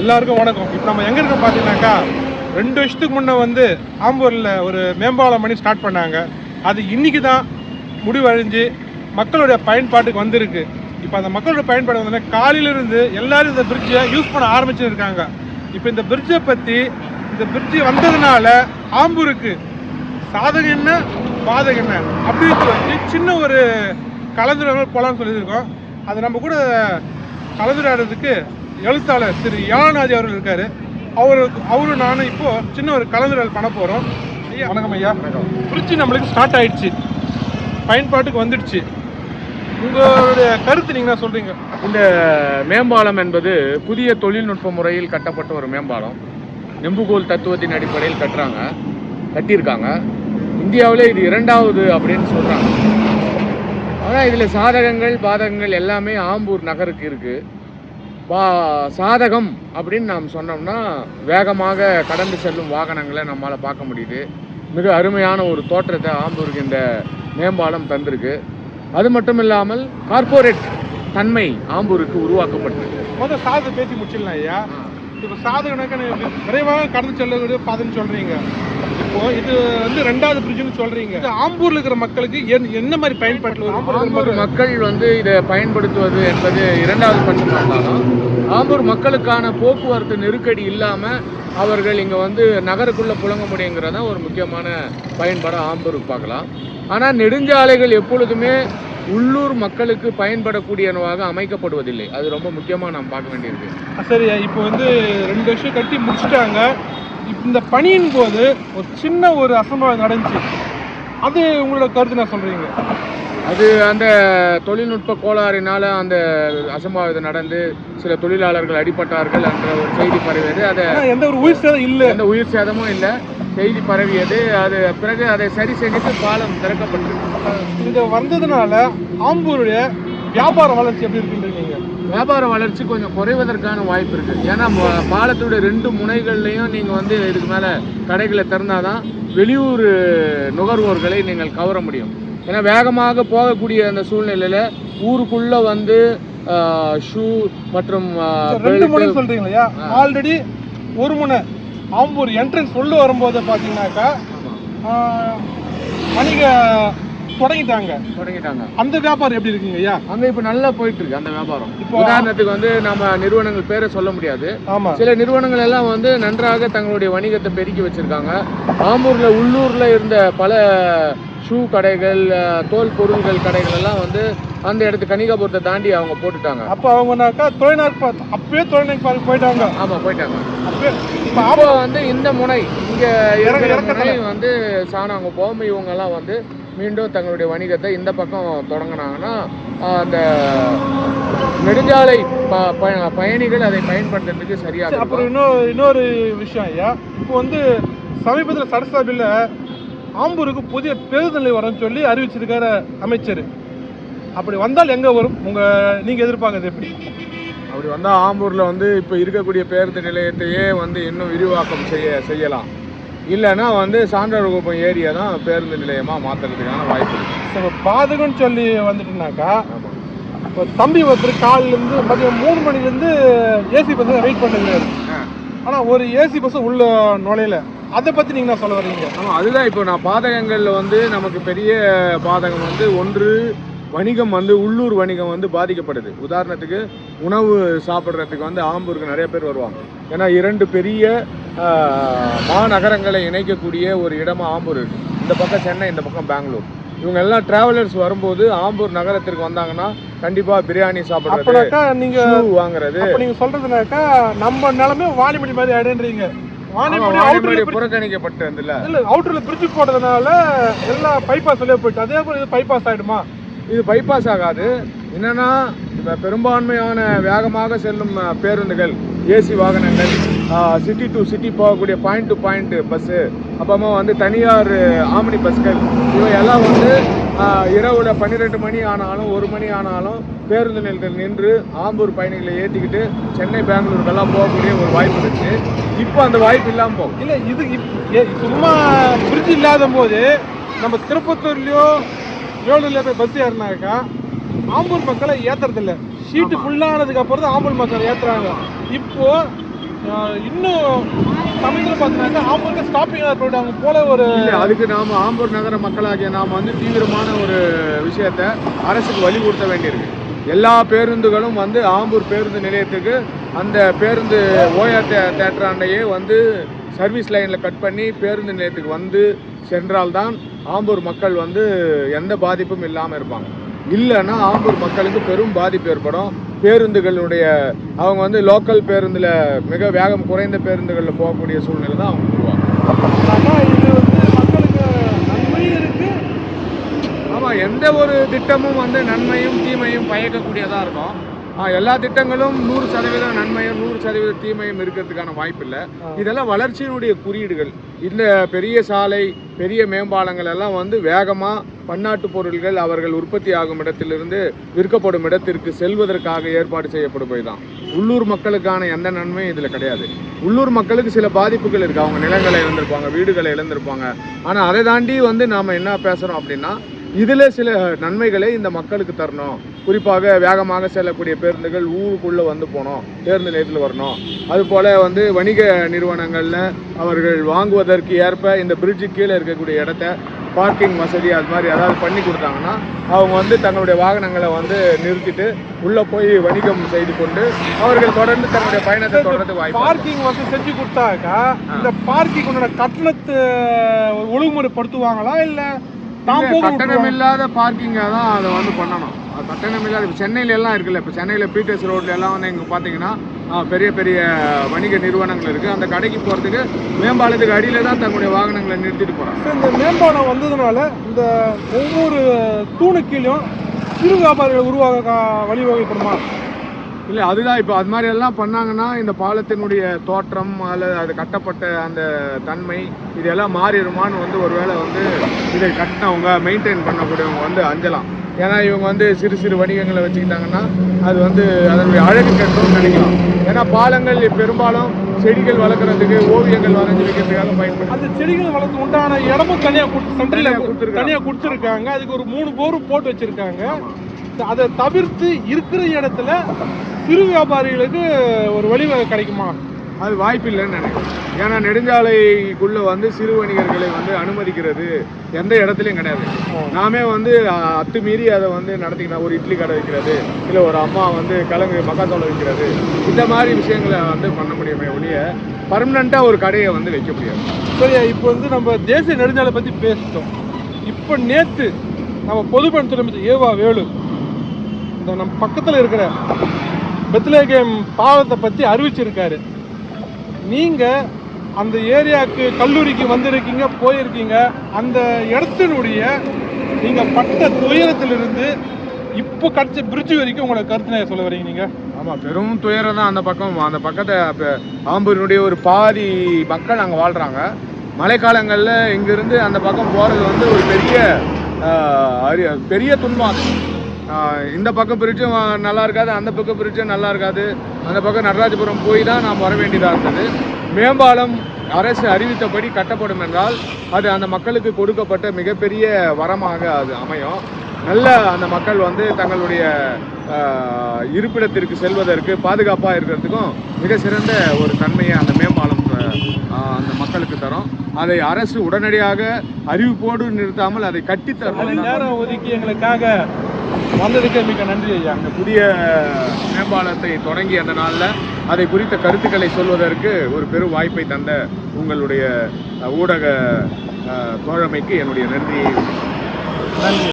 எல்லாருக்கும் வணக்கம். இப்போ நம்ம எங்கே இருக்கோம் பார்த்தீங்கன்னாக்கா ரெண்டு வருஷத்துக்கு முன்னே வந்து ஆம்பூரில் ஒரு மேம்பாலம் பண்ணி ஸ்டார்ட் பண்ணாங்க. அது இன்றைக்கி தான் முடிவடைஞ்சு மக்களுடைய பயன்பாட்டுக்கு வந்திருக்கு. இப்போ அந்த மக்களுடைய பயன்பாடு வந்து காலையிலிருந்து எல்லாரும் இந்த பிரிட்ஜை யூஸ் பண்ண ஆரம்பிச்சுருக்காங்க இப்போ இந்த பிரிட்ஜை பற்றி இந்த பிரிட்ஜு வந்ததுனால ஆம்பூருக்கு சாதகம் என்ன பாதகம் என்ன? அப்படின்னு சொல்லி சின்ன ஒரு கலந்துரையாடல் போகலான்னு சொல்லியிருக்கோம். அது நம்ம கூட கலந்துரையாடுறதுக்கு எழுத்தாளர் திரு யானாதி அவர்கள் இருக்காரு. அவருக்கு அவரும் நானும் இப்போ சின்ன ஒரு கலந்துரையாடல் பண்ண போகிறோம் ஐயா வணக்கம் ஐயா. பிரிட்ஜு நம்மளுக்கு ஸ்டார்ட் ஆயிடுச்சு. பயன்பாட்டுக்கு வந்துடுச்சு. உங்களுடைய கருத்து நீங்கள் சொல்கிறீங்க இந்த மேம்பாலம் என்பது புதிய தொழில்நுட்ப முறையில் கட்டப்பட்ட ஒரு மேம்பாலம். நெம்புகோல் தத்துவத்தின் அடிப்படையில் கட்டுறாங்க கட்டியிருக்காங்க. இந்தியாவிலே இது இரண்டாவது அப்படின்னு சொல்கிறாங்க ஆனால் இதில் சாதகங்கள் பாதகங்கள் எல்லாமே ஆம்பூர் நகருக்கு இருக்குது பா சாதகம் அப்படின்னு நாம் சொன்னோம்னா வேகமாக கடந்து செல்லும் வாகனங்களை நம்மால் பார்க்க முடியுது. மிக அருமையான ஒரு தோற்றத்தை ஆம்பூருக்கு இந்த மேம்பாலம் தந்திருக்கு. அது மட்டும் இல்லாமல் கார்ப்பரேட் தன்மை ஆம்பூருக்கு உருவாக்கப்பட்டிருக்கு. முதல் சாதகம் பேசி முடிச்சிடலாம் ஐயா. இப்போ சாதகனாக்க விரைவாக கடந்து செல்லக்கூடிய பாதைன்னு சொல்றீங்க. இப்போ இது வந்து ரெண்டாவது பிரிட்ஜ்னு சொல்றீங்க. இது ஆம்பூர்ல இருக்கிற மக்களுக்கு என்ன- என்ன மாதிரி பயன்பாட்டில் ஆம்பூர் மக்கள் வந்து இதை பயன்படுத்துவது என்பது இரண்டாவது பட்சம் ஆம்பூர் மக்களுக்கான போக்குவரத்து நெருக்கடி இல்லாமல் அவர்கள் இங்கே வந்து நகருக்குள்ளே புழங்க முடியுங்கிறதான் ஒரு முக்கியமான பயன்பாடாக ஆம்பூருக்கு பார்க்கலாம். ஆனால் நெடுஞ்சாலைகள் எப்பொழுதுமே உள்ளூர் மக்களுக்கு பயன்படக்கூடியனவாக அமைக்கப்படுவதில்லை. அது ரொம்ப முக்கியமாக நாம் பார்க்க வேண்டியிருக்கு. சரியா. இப்போ வந்து ரெண்டு வருஷம் கட்டி முடிச்சிட்டாங்க. இந்த பணியின் போது ஒரு சின்ன ஒரு அசம்பாவிதம் நடந்துச்சு. அது உங்களோட கருத்து நான் சொல்றீங்க? அது அந்த தொழில்நுட்ப கோளாறினால அந்த அசம்பாவிதம் நடந்து சில தொழிலாளர்கள் அடிபட்டார்கள் என்ற ஒரு செய்தி பரவியது. அதை எந்த ஒரு உயிர் சேதம் இல்லை. எந்த உயிர் சேதமும் இல்லை. செய்தி பரவியது. அது பிறகு அதை சரி செஞ்சுட்டு பாலம் திறக்கப்பட்டிருக்கு இது வந்ததுனால ஆம்பூருடைய வியாபார வளர்ச்சி எப்படி இருக்குன்றீங்க வியாபார வளர்ச்சி கொஞ்சம் குறைவதற்கான வாய்ப்பு இருக்கு. ஏன்னா பாலத்துடைய ரெண்டு முனைகள்லையும் நீங்க வந்து இதுக்கு மேல கடைகளை திறந்தாதான் வெளியூர் நுகர்வோர்களை நீங்கள் கவர முடியும். ஏன்னா வேகமாக போகக்கூடிய அந்த சூழ்நிலையில ஊருக்குள்ள வந்து ஷூ மற்றும் ரெண்டு முனை சொல்றீங்க இல்லையா? ஆல்ரெடி ஒரு முனை. ஆம்பூர் என்ட்ரன்ஸ் உள்ள வரும்போது பார்த்தீங்கன்னாக்கா வணிக தொடங்கிட்டாங்க. தொடங்கிட்டாங்க. அந்த வியாபாரம் எப்படி இருக்குங்க ஐயா? அங்க இப்ப நல்லா போயிட்டு இருக்கு அந்த வியாபாரம். இப்போ- உதாரணத்துக்கு வந்து நம்ம நிறுவனங்கள் பேரை சொல்ல முடியாது. ஆமா. சில நிறுவனங்கள் எல்லாம் வந்து நன்றாக தங்களுடைய வணிகத்தை பெருக்கி வச்சிருக்காங்க. ஆம்பூர்ல உள்ளூர்ல இருந்த பல ஷூ கடைகள் தோல் பொருள்கள் கடைகள் எல்லாம் வந்து அந்த இடத்து கனிகாபுரத்தை தாண்டி அவங்க போட்டுட்டாங்க. அப்ப அவங்கனாக்கா தொழில்நுட்ப அப்பவே தொழில்நுட்ப போயிட்டாங்க. ஆமா போயிட்டாங்க. அப்போ வந்து இந்த முனை இங்க இறக்கத்துல. முனை வந்து சாணாங்குப்பம் இவங்க எல்லாம் வந்து மீண்டும் தங்களுடைய வணிகத்தை இந்த பக்கம் தொடங்கினாங்கன்னா அந்த நெடுஞ்சாலை பயணிகள் அதை பயன்படுத்துறதுக்கு சரியாக. அப்புறம் இன்னொரு இன்னொரு விஷயம் ஐயா. இப்போ வந்து சமீபத்தில் சட்டசபையில் ஆம்பூருக்கு புதிய பேருந்து நிலையம் வரும்னு சொல்லி அறிவிச்சிருக்காரு அமைச்சர். அப்படி வந்தால் எங்க வரும்? உங்க நீங்க எதிர்பார்க்கறது எப்படி? அப்படி வந்தால் ஆம்பூரில் வந்து இப்போ இருக்கக்கூடிய பேருந்து நிலையத்தையே வந்து இன்னும் விரிவாக்கம் செய்ய செய்யலாம். இல்லைன்னா வந்து சான்றோர்குப்பம் ஏரியா தான் பேருந்து நிலையமாக மாற்றுறதுக்கான வாய்ப்பு இப்போ பாதகம்னு சொல்லி வந்துட்டுனாக்கா இப்போ தம்பி ஒருத்தர் காலிலேருந்து மதியம் மூணு மணிலேருந்து ஏசி பஸ் வெயிட் பண்ணுறாரு ஆனால் ஒரு ஏசி பஸ் உள்ள நுழையில. அதை பற்றி நீங்கள் சொல்ல வர்றீங்க ஆமாம் அதுதான் இப்போ நான் பாதகங்களில் வந்து நமக்கு பெரிய பாதகம் வந்து ஒன்று வணிகம் வந்து உள்ளூர் வணிகம் வந்து பாதிக்கப்படுது. உதாரணத்துக்கு உணவு சாப்பிட்றதுக்கு வந்து ஆம்பூருக்கு நிறைய பேர் வருவாங்க. ஏன்னா இரண்டு பெரிய மாநகரங்களை இணைக்கக்கூடிய ஒரு இடமா ஆம்பூர் இந்த பக்கம் சென்னை இந்த பக்கம் பெங்களூர். இவங்க எல்லாம் டிராவலர்ஸ் வரும்போது ஆம்பூர் நகரத்திற்கு வந்தாங்கன்னா கண்டிப்பா பிரியாணி சாப்பிட்றது ஷூ வாங்குறது. அப்போ நீங்கள் சொல்கிறதுனாக்கா நம்ம நிலமே வாணிமணி மாதிரி ஆயிடுன்றீங்க. புறக்கணிக்கப்பட்டதுல. இல்லை அவுட்டரில் பிரிட்ஜு போட்டதுனால எல்லாம் பைபாஸ் வழியாக போயிட்டு அதே போல் இது பைபாஸ் ஆகிடுமா இது பைபாஸ் ஆகாது. என்னன்னா பெரும்பான்மையான வேகமாக செல்லும் பேருந்துகள் ஏசி வாகனங்கள் சிட்டி டு சிட்டி போகக்கூடிய பாயிண்ட் டு பாயிண்ட் பஸ்ஸு அப்புறமா வந்து தனியார் ஆம்னி பஸ்கள் இவை எல்லாம் வந்து இரவுல பன்னிரெண்டு மணி ஆனாலும் ஒரு மணி ஆனாலும் பேருந்து நிலையத்தில் நின்று ஆம்பூர் பயணிகளை ஏற்றிக்கிட்டு சென்னை பெங்களூருக்கெல்லாம் போகக்கூடிய ஒரு வாய்ப்பு இருக்கு. இப்போ அந்த வாய்ப்பு இல்லாமல் போகும் இல்லை இது இப்- ஏ- சும்மா பிரிட்ஜ் இல்லாத போது நம்ம திருப்பத்தூர்லயோ வேலூர்ல போய் பஸ் ஏறினாக்கா ஆம்பூர் மக்களை ஏத்துறது இல்ல ஷீட்டு ஃபுல்லானதுக்கு அப்புறம் தான் ஆம்பூர் மக்களை ஏத்துறாங்க. இப்போ ஆஹ் இன்னும் சமயத்தில் பார்த்தீங்கன்னாக்கா ஆம்பூருக்கு ஸ்டாப்பிங்காக போயிட்டாங்க. போல ஒரு அதுக்கு நாம ஆம்பூர் நகர மக்களாகிய நாம் வந்து தீவிரமான ஒரு விஷயத்த அரசுக்கு வலியுறுத்த வேண்டியிருக்கு. எல்லா பேருந்துகளும் வந்து ஆம்பூர் பேருந்து நிலையத்துக்கு அந்த பேருந்து ஓயா தே தேட்டராண்டையே வந்து சர்வீஸ் லைனில் கட் பண்ணி பேருந்து நிலையத்துக்கு வந்து சென்றால்தான் ஆம்பூர் மக்கள் வந்து எந்த பாதிப்பும் இல்லாமல் இருப்பாங்க. இல்லைன்னா ஆம்பூர் மக்களுக்கு பெரும் பாதிப்பு ஏற்படும். பேருந்துகளுடைய அவங்க வந்து லோக்கல் பேருந்தில் மிக வேகம் குறைந்த பேருந்துகளில் போகக்கூடிய சூழ்நிலை தான் அவங்க இருக்கு. ஆமாம் எந்த ஒரு திட்டமும் வந்து நன்மையும் தீமையும் பயக்கக்கூடியதாக இருக்கும். எல்லா திட்டங்களும் நூறு சதவீதம் நன்மையும் நூறு சதவீதம் தீமையும் இருக்கிறதுக்கான வாய்ப்பு இல்லை இதெல்லாம் வளர்ச்சியினுடைய குறியீடுகள். இந்த பெரிய சாலை பெரிய மேம்பாலங்கள் எல்லாம் வந்து வேகமாக பன்னாட்டு பொருள்கள் அவர்கள் உற்பத்தி ஆகும் இடத்திலிருந்து விற்கப்படும் இடத்திற்கு செல்வதற்காக ஏற்பாடு செய்யப்படுபவை தான் உள்ளூர் மக்களுக்கான எந்த நன்மையும் இதில் கிடையாது. உள்ளூர் மக்களுக்கு சில பாதிப்புகள் இருக்குது அவங்க நிலங்களை இழந்திருப்பாங்க வீடுகளை இழந்திருப்பாங்க. ஆனால் அதை தாண்டி வந்து நாம் என்ன பேசுகிறோம் அப்படின்னா இதில் சில நன்மைகளை இந்த மக்களுக்கு தரணும். குறிப்பாக வேகமாக செல்லக்கூடிய பேருந்துகள் ஊருக்குள்ளே வந்து போகணும் பேருந்து நிலையத்தில் வரணும் அதுபோல் வந்து வணிக நிறுவனங்களில் அவர்கள் வாங்குவதற்கு ஏற்ப இந்த பிரிட்ஜு கீழே இருக்கக்கூடிய இடத்த பார்க்கிங் வசதி அது மாதிரி ஏதாவது பண்ணி கொடுத்தாங்கன்னா அவங்க வந்து தங்களுடைய வாகனங்களை வந்து நிறுத்திட்டு உள்ளே போய் வணிகம் செய்து கொண்டு அவர்கள் தொடர்ந்து தங்களுடைய பயணத்தை தொடர்ந்து. பார்க்கிங் வசதி செஞ்சு கொடுத்தாக்கா இந்த பார்க்கிங் உன்னோட கட்டணத்தை ஒழுங்குமுறைப்படுத்துவாங்களா இல்ல கட்டணம்? இல்லாத பார்க்கிங்கை தான் அதை வந்து பண்ணணும் கட்டணம் இல்லாத இப்போ சென்னையில எல்லாம் இருக்குல்ல இப்போ சென்னையில் பீட்டர்ஸ் ரோட்ல எல்லாம் வந்து இங்கே பார்த்தீங்கன்னா பெரிய பெரிய வணிக நிறுவனங்கள் இருக்குது அந்த கடைக்கு போகிறதுக்கு மேம்பாலத்துக்கு அடியில் தான் தங்களுடைய வாகனங்களை நிறுத்திட்டு போகிறாங்க இந்த மேம்பாலம் வந்ததுனால இந்த ஒவ்வொரு தூணு கீழும் சிறு வியாபாரிகள் உருவாக வழிவகைப்படுமா? இல்லை அதுதான் இப்போ அது மாதிரி எல்லாம் பண்ணாங்கன்னா இந்த பாலத்தினுடைய தோற்றம் அல்லது அது கட்டப்பட்ட அந்த தன்மை இதெல்லாம் மாறிடுமான்னு வந்து ஒருவேளை வந்து இதை கட்டினவங்க மெயின்டைன் பண்ணக்கூடியவங்க வந்து அஞ்சலாம். ஏன்னா இவங்க வந்து சிறு சிறு வணிகங்களை வச்சுக்கிட்டாங்கன்னா அது வந்து அதனுடைய அழகு கட்டணும்னு நினைக்கலாம் ஏன்னா பாலங்கள் பெரும்பாலும் செடிகள் வளர்க்குறதுக்கு ஓவியங்கள் வரைஞ்சி வைக்கிறதுக்காக பயன்படுது. அந்த செடிகள் வளர்த்து உண்டான இடமும் தனியா கொடுத்து சென்ட்ரல தனியா கொடுத்திருக்காங்க. தனியா கொடுத்துருக்காங்க. அதுக்கு ஒரு மூணு போர் போட்டு வச்சிருக்காங்க. அதை தவிர்த்து இருக்கிற இடத்துல சிறு வியாபாரிகளுக்கு ஒரு வழிவகை கிடைக்குமா? அது வாய்ப்பு இல்லைன்னு நினைக்கிறேன். ஏன்னா நெடுஞ்சாலைக்குள்ளே வந்து சிறு வணிகர்களை வந்து அனுமதிக்கிறது எந்த இடத்துலையும் கிடையாது. நாமே வந்து அத்துமீறி அதை வந்து நடத்திக்கணும் ஒரு இட்லி கடை வைக்கிறது இல்லை ஒரு அம்மா வந்து கிழங்கு மக்காத்தோலை வைக்கிறது இந்த மாதிரி விஷயங்களை வந்து பண்ண முடியுமே ஒழிய பர்மனண்ட்டாக ஒரு கடையை வந்து வைக்க முடியாது. சரியா இப்போ வந்து நம்ம தேசிய நெடுஞ்சாலை பற்றி பேசிட்டோம். இப்போ நேற்று நம்ம பொதுப்பணித்துறை அமைச்சர் ஏவா வேலு இந்த நம்ம பக்கத்தில் இருக்கிற பெத்லேகேம் பாவத்தை பற்றி அறிவிச்சிருக்காரு. நீங்கள் அந்த ஏரியாவுக்கு கல்லூரிக்கு வந்திருக்கீங்க போயிருக்கீங்க அந்த இடத்தினுடைய நீங்கள் பட்ட துயரத்திலிருந்து இப்போ கிடைச்ச பிரிட்ஜ் வரைக்கும் உங்களோட கருத்தினை சொல்ல வரீங்க நீங்கள் ஆமாம் பெரும் துயரம் தான் அந்த பக்கம். அந்த பக்கத்தை இப்போ ஆம்பூரினுடைய ஒரு பாதி மக்கள் அங்கே வாழ்கிறாங்க மழைக்காலங்களில் இங்கேருந்து அந்த பக்கம் போகிறது வந்து ஒரு பெரிய பெரிய துன்பம் இந்த பக்கம் பிரிட்ஜும் நல்லா இருக்காது அந்த பக்கம் பிரிட்ஜும் நல்லா இருக்காது. அந்த பக்கம் நடராஜபுரம் போய் தான் நாம் வர வேண்டியதாக இருந்தது. மேம்பாலம் அரசு அறிவித்தபடி கட்டப்படும் என்றால் அது அந்த மக்களுக்கு கொடுக்கப்பட்ட மிகப்பெரிய வரமாக அது அமையும். நல்ல அந்த மக்கள் வந்து தங்களுடைய இருப்பிடத்திற்கு செல்வதற்கு பாதுகாப்பாக இருக்கிறதுக்கும் மிக சிறந்த ஒரு தன்மையை அந்த மேம்பாலம் அந்த மக்களுக்கு தரும். அதை அரசு உடனடியாக அறிவிப்போடு நிறுத்தாமல் அதை கட்டித்தரும் நேரம் ஒதுக்கி எங்களுக்காக வந்ததுக்கு மிக நன்றி ஐயா. அந்த புதிய மேம்பாலத்தை தொடங்கிய அந்த நாளில் அதை குறித்த கருத்துக்களை சொல்வதற்கு ஒரு பெரும் வாய்ப்பை தந்த உங்களுடைய ஊடக தோழமைக்கு என்னுடைய நன்றியை. நன்றி.